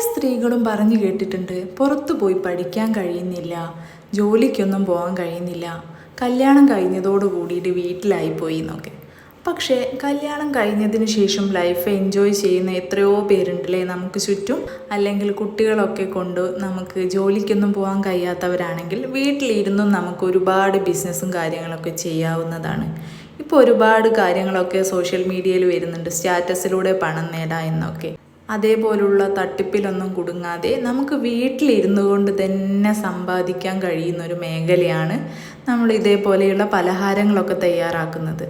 സ്ത്രീകളും പറഞ്ഞു കേട്ടിട്ടുണ്ട് പുറത്തു പോയി പഠിക്കാൻ കഴിയുന്നില്ല ജോലിക്കൊന്നും പോകാൻ കഴിയുന്നില്ല കല്യാണം കഴിഞ്ഞതോട് കൂടിയിട്ട് വീട്ടിലായി പോയി എന്നൊക്കെ പക്ഷേ കല്യാണം കഴിഞ്ഞതിന് ശേഷം ലൈഫ് എൻജോയ് ചെയ്യുന്ന എത്രയോ പേരുണ്ടല്ലേ നമുക്ക് ചുറ്റും? അല്ലെങ്കിൽ കുട്ടികളൊക്കെ കൊണ്ട് നമുക്ക് ജോലിക്കൊന്നും പോകാൻ കഴിയാത്തവരാണെങ്കിൽ വീട്ടിലിരുന്നും നമുക്ക് ഒരുപാട് ബിസിനസ്സും കാര്യങ്ങളൊക്കെ ചെയ്യാവുന്നതാണ്. ഇപ്പോൾ ഒരുപാട് കാര്യങ്ങളൊക്കെ സോഷ്യൽ മീഡിയയിൽ വരുന്നുണ്ട് സ്റ്റാറ്റസിലൂടെ പണം നേടാം എന്നൊക്കെ. അതേപോലുള്ള തട്ടിപ്പിലൊന്നും കുടുങ്ങാതെ നമുക്ക് വീട്ടിലിരുന്നു കൊണ്ട് തന്നെ സമ്പാദിക്കാൻ കഴിയുന്ന ഒരു മേഖലയാണ് നമ്മൾ ഇതേപോലെയുള്ള പലഹാരങ്ങളൊക്കെ തയ്യാറാക്കുന്നത്.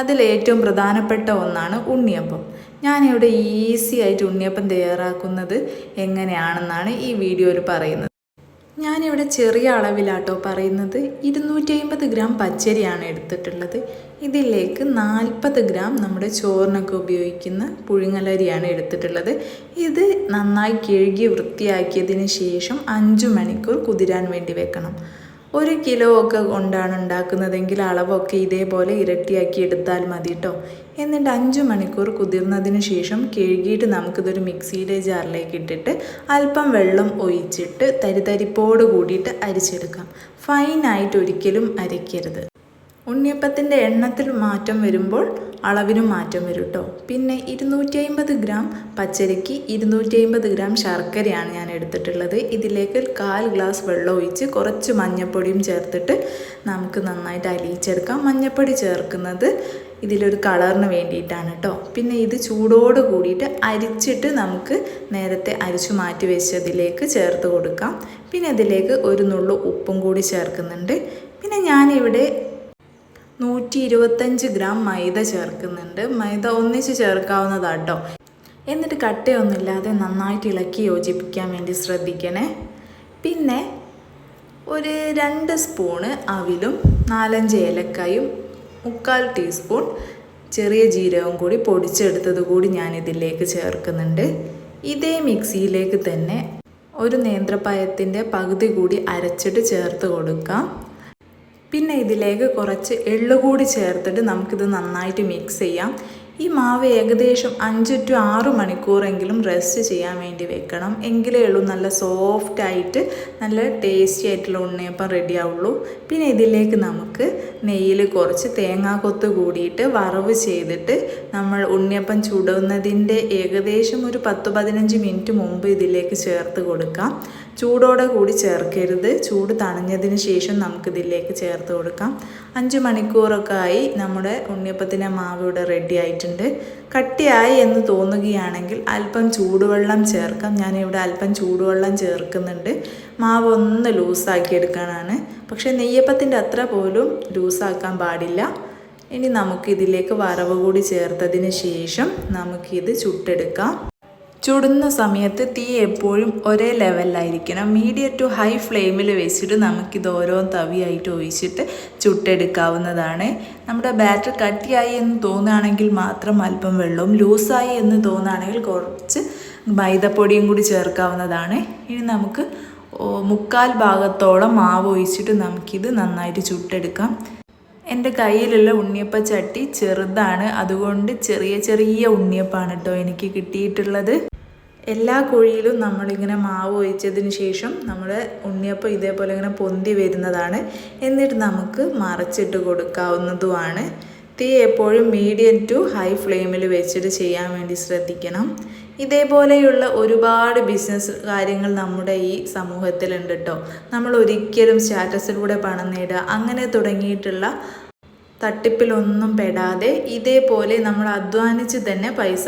അതിൽ ഏറ്റവും പ്രധാനപ്പെട്ട ഒന്നാണ് ഉണ്ണിയപ്പം. ഞാനിവിടെ ഈസി ആയിട്ട് ഉണ്ണിയപ്പം തയ്യാറാക്കുന്നത് എങ്ങനെയാണെന്നാണ് ഈ വീഡിയോയിൽ പറയുന്നത്. ഞാനിവിടെ ചെറിയ അളവിലാട്ടോ പറയുന്നത്. ഇരുന്നൂറ്റി അമ്പത് ഗ്രാം പച്ചരിയാണ് എടുത്തിട്ടുള്ളത്. ഇതിലേക്ക് നാൽപ്പത് ഗ്രാം നമ്മുടെ ചോറിനൊക്കെ ഉപയോഗിക്കുന്ന പുഴുങ്ങലരിയാണ് എടുത്തിട്ടുള്ളത്. ഇത് നന്നായി കഴുകി വൃത്തിയാക്കിയതിന് ശേഷം അഞ്ച് മണിക്കൂർ കുതിരാൻ വേണ്ടി വെക്കണം. ഒരു കിലോ ഒക്കെ കൊണ്ടാണ് ഉണ്ടാക്കുന്നതെങ്കിൽ അളവൊക്കെ ഇതേപോലെ ഇരട്ടിയാക്കി എടുത്താൽ മതി കേട്ടോ എന്നിട്ട് അഞ്ച് മണിക്കൂർ കുതിർന്നതിന് ശേഷം കഴുകിയിട്ട് നമുക്കിതൊരു മിക്സിയുടെ ജാറിലേക്ക് ഇട്ടിട്ട് അല്പം വെള്ളം ഒഴിച്ചിട്ട് തരിതരിപ്പോട് കൂടിയിട്ട് അരിച്ചെടുക്കാം. ഫൈനായിട്ട് ഒരിക്കലും അരയ്ക്കരുത്. ഉണ്ണിയപ്പത്തിന്റെ എണ്ണത്തിൽ മാറ്റം വരുമ്പോൾ അളവിനും മാറ്റം വരും കേട്ടോ പിന്നെ ഇരുന്നൂറ്റി അമ്പത് ഗ്രാം പച്ചരിക്ക് ഇരുന്നൂറ്റി അമ്പത് ഗ്രാം ശർക്കരയാണ് ഞാൻ എടുത്തിട്ടുള്ളത്. ഇതിലേക്ക് കാൽ ഗ്ലാസ് വെള്ളം ഒഴിച്ച് കുറച്ച് മഞ്ഞൾപ്പൊടിയും ചേർത്തിട്ട് നമുക്ക് നന്നായിട്ട് അലിയിച്ചെടുക്കാം. മഞ്ഞൾപ്പൊടി ചേർക്കുന്നത് ഇതിലൊരു കളറിന് വേണ്ടിയിട്ടാണ് കേട്ടോ പിന്നെ ഇത് ചൂടോട് കൂടിയിട്ട് അരിച്ചിട്ട് നമുക്ക് നേരത്തെ അരിച്ചു മാറ്റി വെച്ചതിലേക്ക് ചേർത്ത് കൊടുക്കാം. പിന്നെ ഇതിലേക്ക് ഒരു നുള്ളു ഉപ്പും കൂടി ചേർക്കുന്നുണ്ട്. പിന്നെ ഞാനിവിടെ നൂറ്റി ഇരുപത്തഞ്ച് ഗ്രാം മൈദ ചേർക്കുന്നുണ്ട്. മൈദ ഒന്നിച്ച് ചേർക്കാവുന്നതാണ് കേട്ടോ എന്നിട്ട് കട്ടയൊന്നുമില്ലാതെ നന്നായിട്ട് ഇളക്കി യോജിപ്പിക്കാൻ വേണ്ടി ശ്രദ്ധിക്കണേ. പിന്നെ ഒരു രണ്ട് സ്പൂണ് അവിലും നാലഞ്ച് ഏലക്കായും മുക്കാൽ ടീസ്പൂൺ ചെറിയ ജീരകവും കൂടി പൊടിച്ചെടുത്തത് കൂടി ഞാൻ ഇതിലേക്ക് ചേർക്കുന്നുണ്ട്. ഇതേ മിക്സിയിലേക്ക് തന്നെ ഒരു നേന്ത്രപ്പഴത്തിന്റെ പകുതി കൂടി അരച്ചിട്ട് ചേർത്ത് കൊടുക്കാം. പിന്നെ ഇതിലേക്ക് കുറച്ച് എള്ളു കൂടി ചേർത്തിട്ട് നമുക്കിത് നന്നായിട്ട് മിക്സ് ചെയ്യാം. ഈ മാവ് ഏകദേശം അഞ്ച് ടു ആറ് മണിക്കൂറെങ്കിലും റെസ്റ്റ് ചെയ്യാൻ വേണ്ടി വെക്കണം. എങ്കിലേ ഉള്ളൂ നല്ല സോഫ്റ്റായിട്ട് നല്ല ടേസ്റ്റി ആയിട്ടുള്ള ഉണ്ണിയപ്പം റെഡി ആവുള്ളൂ. പിന്നെ ഇതിലേക്ക് നമുക്ക് നെയ്യിൽ കുറച്ച് തേങ്ങാക്കൊത്ത് കൂടിയിട്ട് വറവ് ചെയ്തിട്ട് നമ്മൾ ഉണ്ണിയപ്പം ചുടുന്നതിന്റെ ഏകദേശം ഒരു പത്ത് പതിനഞ്ച് മിനിറ്റ് മുമ്പ് ഇതിലേക്ക് ചേർത്ത് കൊടുക്കാം. ചൂടോടെ കൂടി ചേർക്കരുത്. ചൂട് തണിഞ്ഞതിന് ശേഷം നമുക്കിതിലേക്ക് ചേർത്ത് കൊടുക്കാം. അഞ്ച് മണിക്കൂറൊക്കെ ആയി നമ്മുടെ ഉണ്ണിയപ്പത്തിന്റെ മാവ് ഇവിടെ റെഡി ആയിട്ടുണ്ട്. കട്ടിയായി എന്ന് തോന്നുകയാണെങ്കിൽ അല്പം ചൂടുവെള്ളം ചേർക്കാം. ഞാനിവിടെ അല്പം ചൂടുവെള്ളം ചേർക്കുന്നുണ്ട്. മാവ് ഒന്ന് ലൂസാക്കി എടുക്കാനാണ്. പക്ഷേ നെയ്യപ്പത്തിന്റെ അത്ര പോലും ലൂസാക്കാൻ പാടില്ല. ഇനി നമുക്കിതിലേക്ക് വറവ് കൂടി ചേർത്തതിന് ശേഷം നമുക്കിത് ചുട്ടെടുക്കാം. ചുടുന്ന സമയത്ത് തീ എപ്പോഴും ഒരേ ലെവലിലായിരിക്കണം. മീഡിയം ടു ഹൈ ഫ്ലെയിമിൽ വെച്ചിട്ട് നമുക്കിത് ഓരോ തവിയായിട്ട് ഒഴിച്ചിട്ട് ചുട്ടെടുക്കാവുന്നതാണ്. നമ്മുടെ ബാറ്റർ കട്ടിയായി എന്ന് തോന്നുകയാണെങ്കിൽ മാത്രം അല്പം വെള്ളവും ലൂസായി എന്ന് തോന്നുകയാണെങ്കിൽ കുറച്ച് മൈദപ്പൊടിയും കൂടി ചേർക്കാവുന്നതാണ്. ഇനി നമുക്ക് മുക്കാൽ ഭാഗത്തോളം മാവ് ഒഴിച്ചിട്ട് നമുക്കിത് നന്നായിട്ട് ചുട്ടെടുക്കാം. എന്റെ കയ്യിലുള്ള ഉണ്ണിയപ്പ ചട്ടി ചെറുതാണ്. അതുകൊണ്ട് ചെറിയ ചെറിയ ഉണ്ണിയപ്പാണ് കേട്ടോ എനിക്ക് കിട്ടിയിട്ടുള്ളത്. എല്ലാ കുഴിയിലും നമ്മളിങ്ങനെ മാവ് ഒഴിച്ചതിന് ശേഷം നമ്മൾ ഉണ്ണിയപ്പം ഇതേപോലെ ഇങ്ങനെ പൊന്തി വരുന്നതാണ്. എന്നിട്ട് നമുക്ക് മറച്ചിട്ട് കൊടുക്കാവുന്നതുമാണ്. തീ എപ്പോഴും മീഡിയം ടു ഹൈ ഫ്ലെയിമിൽ വെച്ചിട്ട് ചെയ്യാൻ വേണ്ടി ശ്രദ്ധിക്കണം. ഇതേപോലെയുള്ള ഒരുപാട് ബിസിനസ് കാര്യങ്ങൾ നമ്മുടെ ഈ സമൂഹത്തിലുണ്ട് കേട്ടോ നമ്മൾ ഒരിക്കലും സ്റ്റാറ്റസിലൂടെ പണം നേടുക അങ്ങനെ തുടങ്ങിയിട്ടുള്ള തട്ടിപ്പിലൊന്നും പെടാതെ ഇതേപോലെ നമ്മൾ അധ്വാനിച്ച് തന്നെ പൈസ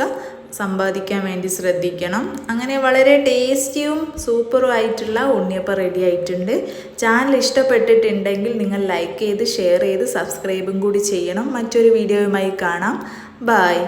സമ്പാദിക്കാൻ വേണ്ടി ശ്രദ്ധിക്കണം. അങ്ങനെ വളരെ ടേസ്റ്റിയും സൂപ്പറും ആയിട്ടുള്ള ഉണ്ണിയപ്പം റെഡി ആയിട്ടുണ്ട്. ചാനൽ ഇഷ്ടപ്പെട്ടിട്ടുണ്ടെങ്കിൽ നിങ്ങൾ ലൈക്ക് ചെയ്ത് ഷെയർ ചെയ്ത് സബ്സ്ക്രൈബും കൂടി ചെയ്യണം. മറ്റൊരു വീഡിയോയുമായി കാണാം. ബായ്